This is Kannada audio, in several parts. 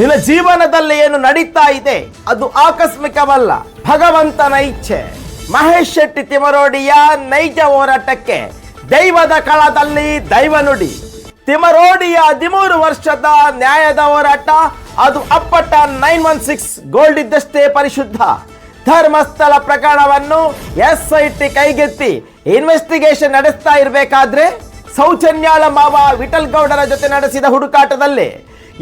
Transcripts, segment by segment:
ನಿನ್ನ ಜೀವನದಲ್ಲಿ ಏನು ನಡೀತಾ ಇದೆ, ಅದು ಆಕಸ್ಮಿಕವಲ್ಲ. ಭಗವಂತನ ಇಚ್ಛೆ. ಮಹೇಶ್ ಶೆಟ್ಟಿ ತಿಮರೋಡಿಯ ನೈಜ ಹೋರಾಟಕ್ಕೆ ದೈವದ ಕಳದಲ್ಲಿ ದೈವ ನುಡಿ. ತಿಮರೋಡಿಯ ಹದಿಮೂರು ವರ್ಷದ ನ್ಯಾಯದ ಹೋರಾಟ, ಅದು ಅಪ್ಪಟ ನೈನ್ ಒನ್ ಸಿಕ್ಸ್ ಗೋಲ್ಡ್ ಇದ್ದಷ್ಟೇ ಪರಿಶುದ್ಧ. ಧರ್ಮಸ್ಥಳ ಪ್ರಕರಣವನ್ನು ಎಸ್ ಐ ಟಿ ಕೈಗೆತ್ತಿ ಇನ್ವೆಸ್ಟಿಗೇಷನ್ ನಡೆಸ್ತಾ ಇರಬೇಕಾದ್ರೆ, ಸೌಜನ್ಯಾಳ ಮಾವ ವಿಠಲ್ ಗೌಡರ ಜೊತೆ ನಡೆಸಿದ ಹುಡುಕಾಟದಲ್ಲಿ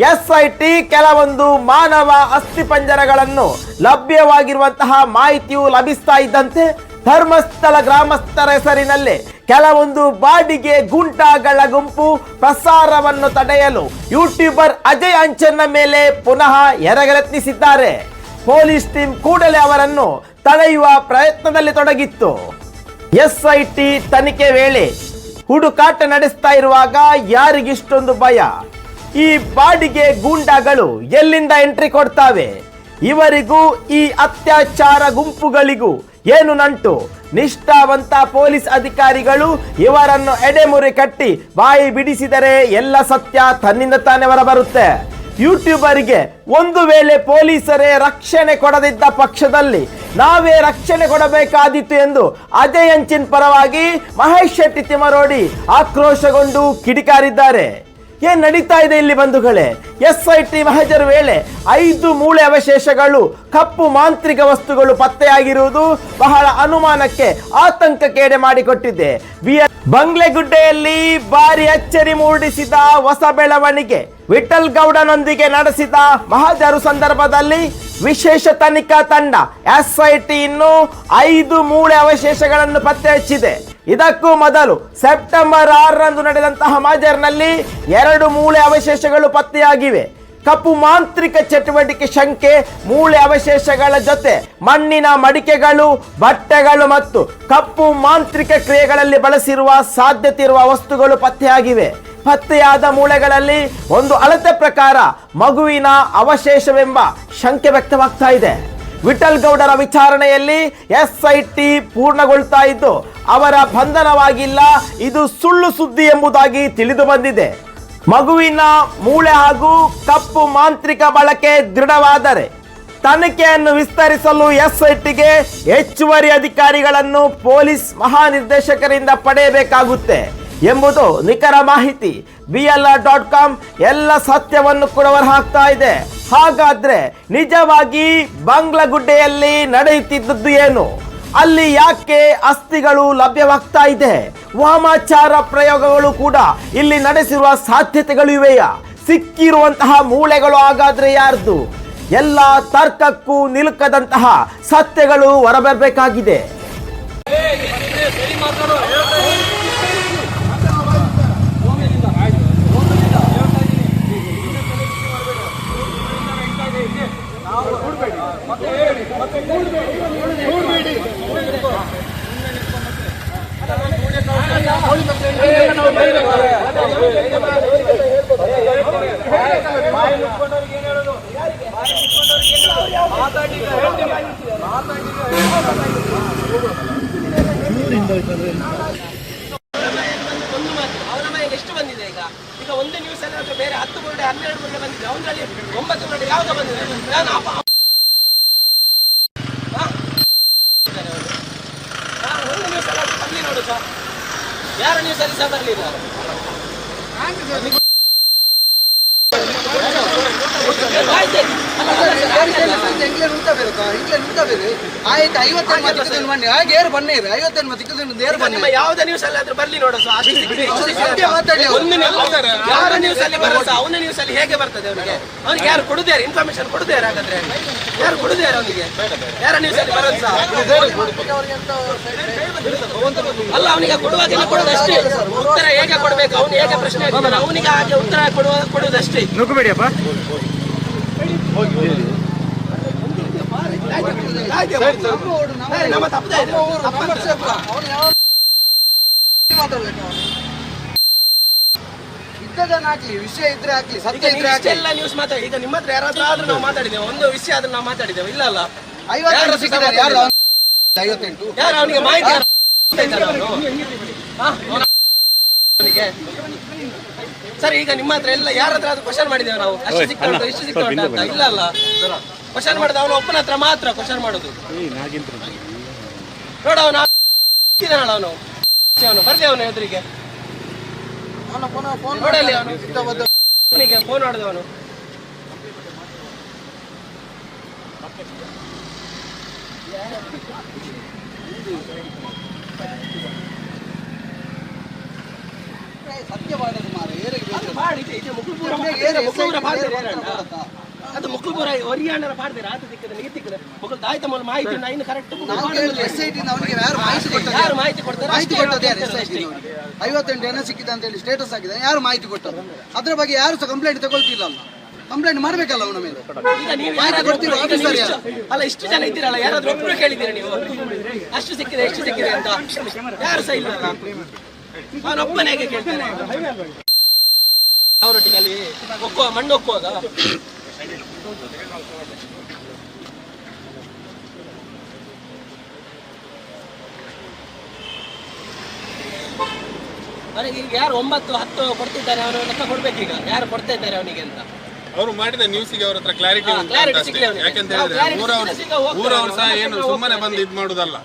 ಎಸ್ ಐ ಟಿ ಕೆಲವೊಂದು ಮಾನವ ಅಸ್ಥಿಪಂಜರಗಳನ್ನು ಲಭ್ಯವಾಗಿರುವಂತಹ ಮಾಹಿತಿಯು ಲಭಿಸ್ತಾ ಇದ್ದಂತೆ ಧರ್ಮಸ್ಥಳ ಗ್ರಾಮಸ್ಥರ ಹೆಸರಿನಲ್ಲಿ ಕೆಲವೊಂದು ಬಾಡಿಗೆ ಗುಂಟಾಗಳ ಗುಂಪು ಪ್ರಸಾರವನ್ನು ತಡೆಯಲು ಯೂಟ್ಯೂಬರ್ ಅಜಯ್ ಅಂಚನ್ನ ಮೇಲೆ ಪುನಃ ಎರಗಲೆತ್ನಿಸಿದ್ದಾರೆ ಪೊಲೀಸ್ ಟೀಮ್ ಕೂಡಲೇ ಅವರನ್ನು ತಡೆಯುವ ಪ್ರಯತ್ನದಲ್ಲಿ ತೊಡಗಿತ್ತು. ಎಸ್ಐಟಿ ತನಿಖೆ ವೇಳೆ ಹುಡುಕಾಟ ನಡೆಸ್ತಾ ಇರುವಾಗ ಯಾರಿಗಿಷ್ಟೊಂದು ಭಯ? ಈ ಬಾಡಿಗೆ ಗೂಂಡಾಗಳು ಎಲ್ಲಿಂದ ಎಂಟ್ರಿ ಕೊಡ್ತಾವೆ? ಇವರಿಗೂ ಈ ಅತ್ಯಾಚಾರ ಗುಂಪುಗಳಿಗೂ ಏನು ನಂಟು? ನಿಷ್ಠಾವಂತ ಪೊಲೀಸ್ ಅಧಿಕಾರಿಗಳು ಇವರನ್ನು ಎಡೆಮುರಿ ಕಟ್ಟಿ ಬಾಯಿ ಬಿಡಿಸಿದರೆ ಎಲ್ಲ ಸತ್ಯ ತನ್ನಿಂದ ತಾನೇ ಹೊರಬರುತ್ತೆ. ಯೂಟ್ಯೂಬರಿಗೆ ಒಂದು ವೇಳೆ ಪೊಲೀಸರೇ ರಕ್ಷಣೆ ಕೊಡದಿದ್ದ ಪಕ್ಷದಲ್ಲಿ ನಾವೇ ರಕ್ಷಣೆ ಕೊಡಬೇಕಾದಿತ್ತು ಎಂದು ಅಜಯ್ ಅಂಚಿನ್ ಪರವಾಗಿ ಮಹೇಶ್ ಶೆಟ್ಟಿ ತಿಮರೋಡಿ ಆಕ್ರೋಶಗೊಂಡು ಕಿಡಿಕಾರಿದ್ದಾರೆ. ಏನ್ ನಡೀತಾ ಇದೆ ಇಲ್ಲಿ ಬಂಧುಗಳೇ? ಎಸ್ ಐ ಟಿ ಮಹಜರ್ ವೇಳೆ ಐದು ಮೂಳೆ ಅವಶೇಷಗಳು, ಕಪ್ಪು ಮಾಂತ್ರಿಕ ವಸ್ತುಗಳು ಪತ್ತೆಯಾಗಿರುವುದು ಬಹಳ ಅನುಮಾನಕ್ಕೆ ಆತಂಕಕ್ಕೇಡೆ ಮಾಡಿಕೊಟ್ಟಿದೆ. ಬಂಗ್ಲೆಗುಡ್ಡೆಯಲ್ಲಿ ಭಾರಿ ಅಚ್ಚರಿ ಮೂಡಿಸಿದ ಹೊಸ ಬೆಳವಣಿಗೆ. ವಿಠಲ್ ಗೌಡನೊಂದಿಗೆ ನಡೆಸಿದ ಮಹಜರು ಸಂದರ್ಭದಲ್ಲಿ ವಿಶೇಷ ತನಿಖಾ ತಂಡ ಎಸ್ಐಟಿ ಇನ್ನು ಐದು ಮೂಳೆ ಅವಶೇಷಗಳನ್ನು ಪತ್ತೆ ಹಚ್ಚಿದೆ ಇದಕ್ಕೂ ಮೊದಲು ಸೆಪ್ಟೆಂಬರ್ ಆರರಂದು ನಡೆದಂತಹ ಮಾಜರ್ನಲ್ಲಿ ಎರಡು ಮೂಳೆ ಅವಶೇಷಗಳು ಪತ್ತೆಯಾಗಿವೆ. ಕಪ್ಪು ಮಾಂತ್ರಿಕ ಚಟುವಟಿಕೆ ಶಂಕೆ, ಮೂಳೆ ಅವಶೇಷಗಳ ಜೊತೆ ಮಣ್ಣಿನ ಮಡಿಕೆಗಳು, ಬಟ್ಟೆಗಳು ಮತ್ತು ಕಪ್ಪು ಮಾಂತ್ರಿಕ ಕ್ರಿಯೆಗಳಲ್ಲಿ ಬಳಸಿರುವ ಸಾಧ್ಯತೆ ಇರುವ ವಸ್ತುಗಳು ಪತ್ತೆಯಾಗಿವೆ. ಪತ್ತೆಯಾದ ಮೂಳೆಗಳಲ್ಲಿ ಒಂದು ಅಳತೆ ಪ್ರಕಾರ ಮಗುವಿನ ಅವಶೇಷವೆಂಬ ಶಂಕೆ ವ್ಯಕ್ತವಾಗ್ತಾ ಇದೆ. ವಿಠಲ್ ಗೌಡರ ವಿಚಾರಣೆಯಲ್ಲಿ ಎಸ್ಐಟಿ ಪೂರ್ಣಗೊಳ್ತಾ ಇದ್ದು, ಅವರ ಬಂಧನವಾಗಿಲ್ಲ, ಇದು ಸುಳ್ಳು ಸುದ್ದಿ ಎಂಬುದಾಗಿ ತಿಳಿದು ಬಂದಿದೆ. ಮಗುವಿನ ಮೂಳೆ ಹಾಗೂ ಕಪ್ಪು ಮಾಂತ್ರಿಕ ಬಳಕೆ ದೃಢವಾದರೆ, ತನಿಖೆಯನ್ನು ವಿಸ್ತರಿಸಲು ಎಸ್ಐಟಿಗೆ ಹೆಚ್ಚುವರಿ ಅಧಿಕಾರಿಗಳನ್ನು ಪೊಲೀಸ್ ಮಹಾನಿರ್ದೇಶಕರಿಂದ ಪಡೆಯಬೇಕಾಗುತ್ತೆ. ಎಂಬುದು ನಿಖರ ಮಾಹಿತಿ. B L R dot com ಎಲ್ಲ ಸತ್ಯವನ್ನು ಕೂಡ ಹೊರಹಾಕ್ತಾ ಇದೆ. ಹಾಗಾದ್ರೆ ನಿಜವಾಗಿ ಬಂಗ್ಲಗುಡ್ಡೆಯಲ್ಲಿ ನಡೆಯುತ್ತಿದ್ದದ್ದು ಏನು? ಅಲ್ಲಿ ಯಾಕೆ ಅಸ್ಥಿಗಳು ಲಭ್ಯವಾಗ್ತಾ ಇದೆ? ವಾಮಾಚಾರ ಪ್ರಯೋಗಗಳು ಕೂಡ ಇಲ್ಲಿ ನಡೆಸಿರುವ ಸಾಧ್ಯತೆಗಳು ಇವೆಯಾ? ಸಿಕ್ಕಿರುವಂತಹ ಮೂಳೆಗಳು ಹಾಗಾದ್ರೆ ಯಾರ್ದು? ಎಲ್ಲ ತರ್ಕಕ್ಕೂ ನಿಲುಕದಂತಹ ಸತ್ಯಗಳು ಹೊರಬರಬೇಕಾಗಿದೆ ಒಂದು ಮಾತು ಅವನ ಮನೆಗೆ ಎಷ್ಟು ಬಂದಿದೆ ಈಗ ಈಗ ಒಂದು ನ್ಯೂಸ್ ಅಲ್ಲಿ ಬೇರೆ ಹತ್ತು ಗುರುಡೆ ಹನ್ನೆರಡು ಗುರುಡೆ ಬಂದಿದೆ. ಅವನಲ್ಲಿ ಒಂಬತ್ತು ಗುರುಡೆ ಯಾವ್ದು ಬಂದಿದೆ. ನಾನು ಬರ್ಲಿಲ್ಲ ಆಯ್ತು ಐವತ್ತೇನು ಮತಿಕದನ್ನು ಬನ್ನಿ ಹಾಗೆ ಏರು ಬನ್ನಿರು ಐವತ್ತೇನು ಮತಿಕದನ್ನು ಏರು ಈಗ ಬನ್ನಿ ನಿಮ್ಮ ಯಾವುದೇ ನ್ಯೂಸ್ ಅಲ್ಲಿ ಆದ್ರೂ ಬರ್ಲಿ ನೋಡು ಸರ್. ಅಷ್ಟು ಸಿಕ್ಕಿದೆ, ಸತ್ಯ ಮಾತಾಡಿ ಒಂದು ನ್ಯೂಸ್ ಯಾರ ನ್ಯೂಸ್ ಅಲ್ಲಿ ಬರಲ್ಲ ಸರ್? ಅವನ ನ್ಯೂಸ್ ಅಲ್ಲಿ ಹೇಗೆ ಬರ್ತದೆ ಅವನಿಗೆ? ಅವನಿಗೆ ಯಾರು ಕೊಡುದಾರೆ ಇನ್ಫಾರ್ಮೇಶನ್ ಯಾರು ಹಾಗಾದ್ರೆ? ಯಾರು ಕೊಡುದಾರೆ ಅವನಿಗೆ? ಯಾರ ನ್ಯೂಸ್ ಅಲ್ಲಿ ಬರಲ್ಲ ಸರ್? ಅಲ್ಲ ಅವನಿಗೆ ಕೊಡುವಾಗೆಲ್ಲ ಕೊಡೋದಷ್ಟೇ. ಉತ್ತರ ಹೇಗೆ ಕೊಡಬೇಕು? ಅವನು ಹೇಗೆ ಪ್ರಶ್ನೆ ಅವನಿಗೆ ಹಾಗೆ ಉತ್ತರ ಕೊಡುವ ಕೊಡುವುದಷ್ಟೇ. ನುಗ್ಗಬೇಡಿಯಪ್ಪ ಹೋಗಿ. ಇದ್ದದನ್ನ ಹಾಕ್ಲಿ ವಿಷಯ ಇದ್ರೆ ಆಗ್ಲಿ ಸತ್ಯ ಇದ್ರೆ ಹಾಕ್ಲಿ ಎಲ್ಲ ನ್ಯೂಸ್ ಮಾತಾಡಿ. ಈಗ ನಿಮ್ಮ ಹತ್ರ ಯಾರಾದ್ರೂ ಆದ್ರೂ ನಾವು ಮಾತಾಡಿದ್ದೇವೆ. ಒಂದು ವಿಷಯ ಆದ್ರೂ ನಾವು ಮಾತಾಡಿದ್ದೇವೆ. ಇಲ್ಲ ಅಲ್ಲ? ಐವತ್ತೆಂಟು ಯಾರು ಸಿಕ್ಕಿದ್ದಾರೆ? ಯಾರು? ಐವತ್ತೆಂಟು. ಯಾರು? ಅವನಿಗೆ ಮಾಹಿತಿ ಅವನಿಗೆ. ಸರ್ ಈಗ ನಿಮ್ಮ ಹತ್ರ ಎಲ್ಲ ಯಾರ ಹತ್ರ ಅದು ಕ್ವಶನ್ ಮಾಡಿದ್ದೇವೆ ನಾವು. ಅಷ್ಟು ಸಿಕ್ತ ಇಷ್ಟು ಸಿಕ್ತ ಇಲ್ಲ ಅಲ್ಲ? ಕ್ವಶನ್ ಮಾಡಿದ ಅವನು ಒಪ್ಪನ ಹತ್ರ ಮಾತ್ರ ಕ್ವಶನ್ ಮಾಡೋದು. ನೋಡ ಅವನು ಅವನು. ಅವನು ಬರ್ಲಿ ಅವನು ಎದುರಿಗೆ. ಅವನ ಪುನಃ ಫೋನ್ ಮಾಡಿದ ಅವನು. ಸತ್ಯ ಮಾರ. ಏರಿಗೆ ಏರಿ ಮುಕುಲ್ಪುರ ಅದು ಮುಕುಲ್ಪುರ ಒರಿಯಾಣರ ಪಾಡ್ದೇರ ಆತ ಸಿಕ್ಕದ ನಿಗೆ ಸಿಕ್ಕದ ಮುಕುಲ್ ದಾಯ್ತ ಮೊದಲು ಮಾಹಿತಿ ನಾ ಇನ್ನು ಕರೆಕ್ಟ್ ಎಸ್ ಐ ಟಿ ಅವನಿಗೆ ಯಾರು ಮಾಹಿತಿ ಕೊಡ್ತಾರೆ ಯಾರು ಮಾಹಿತಿ ಕೊಡ್ತಾರೆ ಮಾಹಿತಿ ಕೊಟ್ಟದ್ದು ಯಾರು? S I. ಟಿ ಐವತ್ತೆಂಟು ಜನ ಸಿಕ್ಕಿದೆ ಅಂತ ಹೇಳಿ ಸ್ಟೇಟಸ್ ಆಗಿದೆ ಯಾರು ಮಾಹಿತಿ ಕೊಟ್ಟರು ಅದ್ರ ಬಗ್ಗೆ ಯಾರು ಸಹ ಕಂಪ್ಲೇಂಟ್ ತಗೊಳ್ತಿಲ್ಲ ಅಲ್ಲ ಕಂಪ್ಲೇಂಟ್ ಮಾಡ್ಬೇಕಲ್ಲ ಅವನ ಮೇಲೆ. ಮಾಹಿತಿ ಕೊಡ್ತೀರ? ಆಫೀಸರ್ ಇಷ್ಟು- ಅಲ್ಲ ಇಷ್ಟು ಜನ ಇದ್ದೀರಲ್ಲ ಯಾರಾದ್ರೂ ಒಬ್ರು ಕೇಳಿದ್ದೀರಾ ನೀವು? ಅಷ್ಟು ಸಿಕ್ಕಿದೆ ಎಷ್ಟು ಸಿಕ್ಕಿದೆ ಅಂತ. ಯಾರು ಸಹ ಇಲ್ಲ ಅವನೊಬ್ಬನೇ ಕೇಳ್ತಾನೆ. ಅವರೊಟ್ಟಿಗೆ ಅಲ್ಲಿ ಒಕ್ಕುವ ಮಣ್ಣು ಒಕ್ಕುವಾಗ? ಅವನಿಗೆ ಈಗ ಯಾರು ಒಂಬತ್ತು ಹತ್ತು ಕೊಡ್ತಿದ್ದಾರೆ ಅವನು ಲೆಕ್ಕ ಕೊಡ್ಬೇಕೀಗ? ಯಾರು ಕೊಡ್ತಾ ಇದ್ದಾರೆ ಅವನಿಗೆ ಅಂತ? ಅವರು ಮಾಡಿದ ನ್ಯೂಸಿಗೆ ಅವ್ರ ಹತ್ರ ಕ್ಲಾರಿಟಿ ಉಂಟು ಅಷ್ಟೇ. ಯಾಕೆಂತ ಹೇಳಿದ್ರೆ ಊರವ್ರು ಊರವ್ರು ಸಹ. ಏನು ಸುಮ್ಮನೆ ಬಂದು ಇದು ಮಾಡುದಲ್ಲ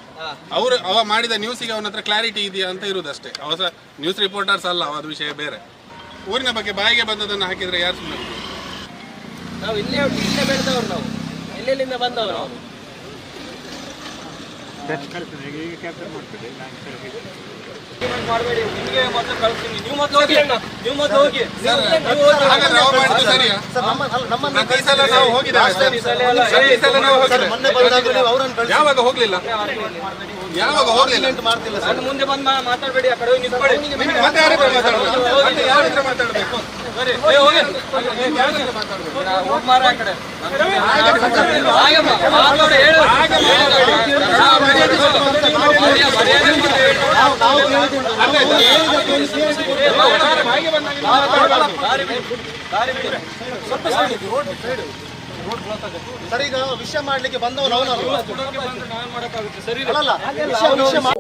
ಅವರು ಅವ ಮಾಡಿದ ನ್ಯೂಸಿಗೆ ಅವನ ಹತ್ರ ಕ್ಲಾರಿಟಿ ಇದೆಯಾ ಅಂತ ಇರುದಷ್ಟೇ ಅವ ಸಹ ನ್ಯೂಸ್ ರಿಪೋರ್ಟರ್ಸ್ ಅಲ್ಲ ಅದು ವಿಷಯ ಬೇರೆ. ಊರಿನ ಬಗ್ಗೆ ಬಾಯಿಗೆ ಬಂದದನ್ನ ಹಾಕಿದ್ರೆ ಯಾರು ಸುಮ್ಮನೆ? ನಾವು ಇಲ್ಲೇ ಇಲ್ಲೇ ಬೆಳೆದವರು ನಾವು. ಎಲ್ಲೆಲ್ಲಿಂದ ಬಂದವರು? ನಾವು ಸಲ ನಾವು ಪ್ರತಿ ಸಲ ನಾವು ಹೋಗಿದ್ದೇವೆ. ಯಾವಾಗ ಹೋಗ್ಲಿಲ್ಲ? ಯಾವಾಗ ಹೋಗ್ಲಿಲ್ಲ? ಮುಂದೆ ಬಂದು ಮಾತಾಡಬೇಡಿ ಆ ಕಡೆ ಹೋಗಿ ನಿಂತ್ಕೊಳ್ಳಿ. ಮತ್ತೆ ಯಾರ ಹತ್ರ ಮಾತಾಡಬೇಕು ಮತ್ತೆ ಯಾರ ಹತ್ರ ಮಾತಾಡ್ಬೇಕು? ಹೋಗ್ಮಾರ ಆ ಕಡೆ. ಮಾತಾಡು, ಹೇಳು. ಸರ್ ಈಗ ವಿಷಯ ಮಾಡ್ಲಿಕ್ಕೆ ಬಂದವನು ಅವನಲ್ಲ ವಿಷಯ ವಿಷಯ